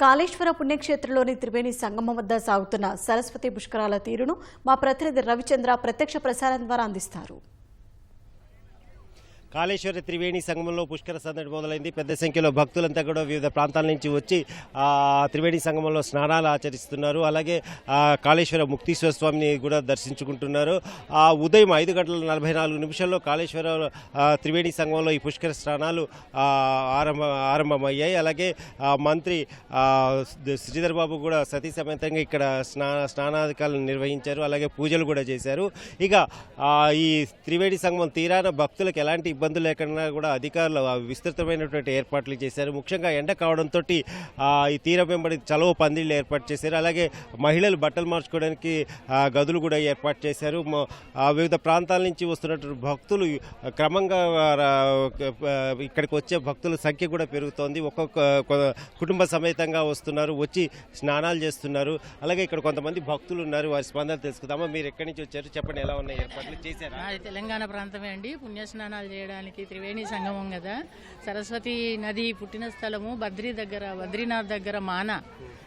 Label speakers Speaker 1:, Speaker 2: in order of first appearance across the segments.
Speaker 1: కాళేశ్వర పుణ్యక్షేత్రంలోని త్రివేణి సంగమం వద్ద సాగుతున్న సరస్వతి పుష్కరాల తీరును మా ప్రతినిధి రవిచంద్ర ప్రత్యక్ష ప్రసారం ద్వారా అందిస్తారు.
Speaker 2: కాళేశ్వర త్రివేణి సంగమంలో పుష్కర సందడి మొదలైంది. పెద్ద సంఖ్యలో భక్తులంతా కూడా వివిధ ప్రాంతాల నుంచి వచ్చి త్రివేణి సంగమంలో స్నానాలు ఆచరిస్తున్నారు. అలాగే కాళేశ్వర ముక్తీశ్వర స్వామిని కూడా దర్శించుకుంటున్నారు. ఆ ఉదయం ఐదు గంటల నలభై నాలుగు నిమిషాల్లో కాళేశ్వర త్రివేణి సంగమంలో ఈ పుష్కర స్నానాలు ఆరంభ ఆరంభమయ్యాయి. అలాగే మంత్రి శ్రీధర్ బాబు కూడా సతీ సమేతంగా ఇక్కడ స్నా స్నానాధికారులు నిర్వహించారు. అలాగే పూజలు కూడా చేశారు. ఇక ఈ త్రివేణి సంగమం తీరాన భక్తులకు ఎలాంటి ఇబ్బందులు లేకుండా కూడా అధికారులు విస్తృతమైనటువంటి ఏర్పాట్లు చేశారు. ముఖ్యంగా ఎండ కావడంతో ఈ తీరం వెంబడి చలవ పందిళ్ళు ఏర్పాటు చేశారు. అలాగే మహిళలు బట్టలు మార్చుకోవడానికి గదులు కూడా ఏర్పాటు చేశారు. వివిధ ప్రాంతాల నుంచి వస్తున్నటువంటి భక్తులు క్రమంగా ఇక్కడికి వచ్చే భక్తుల సంఖ్య కూడా పెరుగుతోంది. ఒక్కొక్క కుటుంబ సమేతంగా వస్తున్నారు వచ్చి స్నానాలు చేస్తున్నారు. అలాగే ఇక్కడ కొంతమంది భక్తులు ఉన్నారు. వారి స్పందన తెలుసుకుందామా. మీరు ఎక్కడి నుంచి వచ్చారు? చెప్పండి ఎలా ఉన్నాయి ఏర్పాట్లు? చేశారా?
Speaker 3: తెలంగాణ ప్రాంతమే అండి. పుణ్యస్నానాలు చేయడానికి త్రివేణి సంగమం కదా. సరస్వతి నది పుట్టిన స్థలము బద్రీ దగ్గర బద్రీనాథ్ దగ్గర మాన.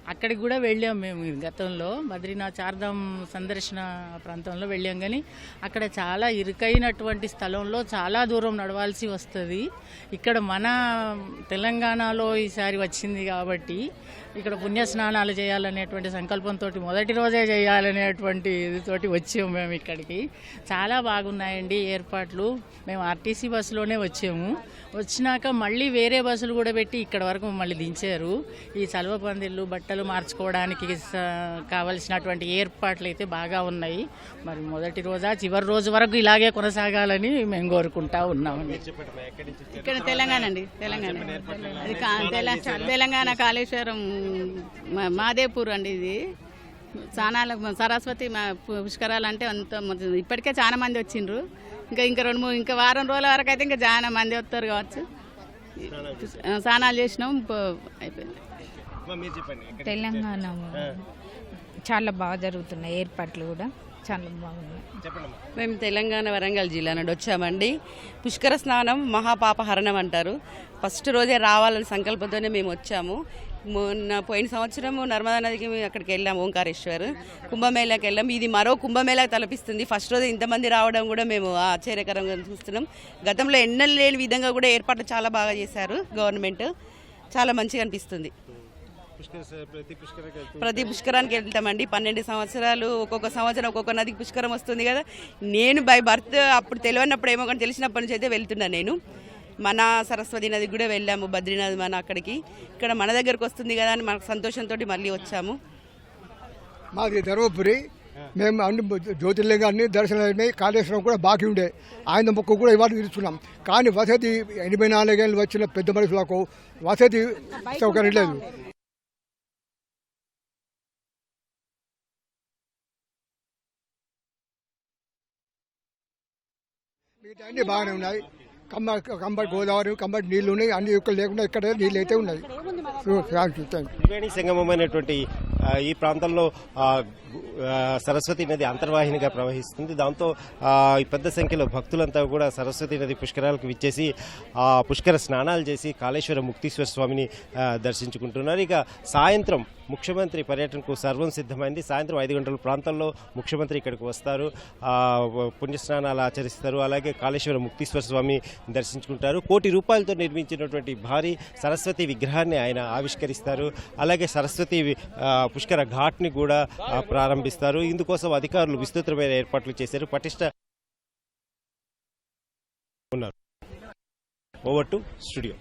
Speaker 3: అక్కడికి కూడా వెళ్ళాం మేము గతంలో. బద్రీనాథ్ చార్ధం సందర్శన ప్రాంతంలో వెళ్ళాం కానీ అక్కడ చాలా ఇరుకైనటువంటి స్థలంలో చాలా దూరం నడవాల్సి వస్తుంది. ఇక్కడ మన తెలంగాణలో ఈసారి వచ్చింది కాబట్టి ఇక్కడ పుణ్య స్నానాలు చేయాలనేటువంటి సంకల్పంతో మొదటి రోజే చేయాలనేటువంటి ఇదితోటి వచ్చాము మేము ఇక్కడికి. చాలా బాగున్నాయండి ఏర్పాట్లు. మేము ఆర్టీసీ బస్సులోనే వచ్చాము. వచ్చినాక మళ్ళీ వేరే బస్సులు కూడా పెట్టి ఇక్కడ వరకు మళ్ళీ దించారు. ఈ చలవ పందిళ్ళు బట్టలు మార్చుకోవడానికి కావలసినటువంటి ఏర్పాట్లు అయితే బాగా ఉన్నాయి. మరి మొదటి రోజా చివరి రోజు వరకు ఇలాగే కొనసాగాలని మేము కోరుకుంటా ఉన్నామండి?
Speaker 4: ఇక్కడ తెలంగాణ అండి తెలంగాణ. అది తెలంగాణ కాళేశ్వరం మా- మాదేపూర్ అండి ఇది. స్నానాలకు సరస్వతి మా పుష్కరాలు అంటే అంత ఇప్పటికే చాలా మంది వచ్చిండ్రు. ఇంకా ఇంకా రెండు మూడు ఇంకా వారం రోజుల వరకు అయితే ఇంకా చాలా మంది వస్తారు కావచ్చు. స్నానాలు చేసినాం అయిపోయింది.
Speaker 5: తెలంగాణ. చాలా బాగా జరుగుతున్నాయి ఏర్పాట్లు కూడా. చాలా బాగున్నాయి.
Speaker 6: మేము తెలంగాణ వరంగల్ జిల్లా నుండి వచ్చామండి. పుష్కర స్నానం మహాపాపహరణం అంటారు. ఫస్ట్ రోజే రావాలని సంకల్పంతోనే మేము వచ్చాము. మొన్న పోయిన సంవత్సరం నర్మదా నదికి మేము అక్కడికి వెళ్ళాము ఓంకారేశ్వర్. కుంభమేళాకి వెళ్ళాం. ఇది మరో కుంభమేళా తలపిస్తుంది. ఫస్ట్ రోజు ఇంతమంది రావడం కూడా మేము ఆశ్చర్యకరంగా చూస్తున్నాం. గతంలో ఎన్నెలు లేని విధంగా కూడా ఏర్పాట్లు చాలా బాగా చేశారు గవర్నమెంట్. చాలా మంచిగా అనిపిస్తుంది.
Speaker 2: ప్రతి
Speaker 6: పుష్కరానికి వెళ్తామండి. పన్నెండు సంవత్సరాలు ఒక్కొక్క సంవత్సరం ఒక్కొక్క నదికి పుష్కరం వస్తుంది కదా. నేను బై బర్త్ అప్పుడు తెలియనప్పుడు ఏమో కానీ తెలిసినప్పటి నుంచి అయితే వెళ్తున్నాను నేను. మన సరస్వతి నదికి కూడా వెళ్ళాము బద్రీనాథ్ మన అక్కడికి. ఇక్కడ మన దగ్గరకు వస్తుంది కదా అని మనకు సంతోషంతో మళ్ళీ వచ్చాము.
Speaker 7: మాది ధర్మపురి. మేము అన్ని జ్యోతిర్లింగాన్ని దర్శనమైనాయి కాళేశ్వరం కూడా బాకీ ఉండే. ఆయన మొక్కు కూడా ఇవాళ తీరుస్తున్నాం. కానీ వసతి ఎనభై నాలుగేళ్ళు వచ్చిన పెద్ద మనుషులకు వసతి సౌకర్యం లేదు. మిగతా అన్ని బాగానే ఉన్నాయి. కంబ కంబటి గోదావరి కంబటి నీళ్ళు ఉన్నాయి. అన్ని ఇక్కడ లేకుండా ఇక్కడ నీళ్ళు అయితే ఉన్నాయి. Thank you thank you
Speaker 2: Triveni సంగమమైనటువంటి ఆ, ఈ ప్రాంతంలో సరస్వతి నది అంతర్వాహినిగా ప్రవహిస్తుంది. దాంతో ఈ పెద్ద సంఖ్యలో భక్తులంతా కూడా సరస్వతి నది పుష్కరాలకు విచ్చేసి ఆ పుష్కర స్నానాలు చేసి కాళేశ్వర ముక్తీశ్వర స్వామిని దర్శించుకుంటున్నారు. ఇక సాయంత్రం ముఖ్యమంత్రి పర్యటనకు సర్వం సిద్ధమైంది. సాయంత్రం ఐదు గంటల ప్రాంతంలో ముఖ్యమంత్రి ఇక్కడికి వస్తారు. పుణ్యస్నానాలు ఆచరిస్తారు. అలాగే కాళేశ్వర ముక్తీశ్వర స్వామి దర్శించుకుంటారు. కోటి రూపాయలతో నిర్మించినటువంటి భారీ సరస్వతి విగ్రహాన్ని ఆయన ఆవిష్కరిస్తారు. అలాగే సరస్వతి పుష్కర ఘాట్ని కూడా ప్రారంభ ప్రారంభిస్తారు ఇందుకోసం అధికారులు విస్తృతమైన ఏర్పాట్లు చేశారు. పటిష్ట ఉన్నారు. Over to studio.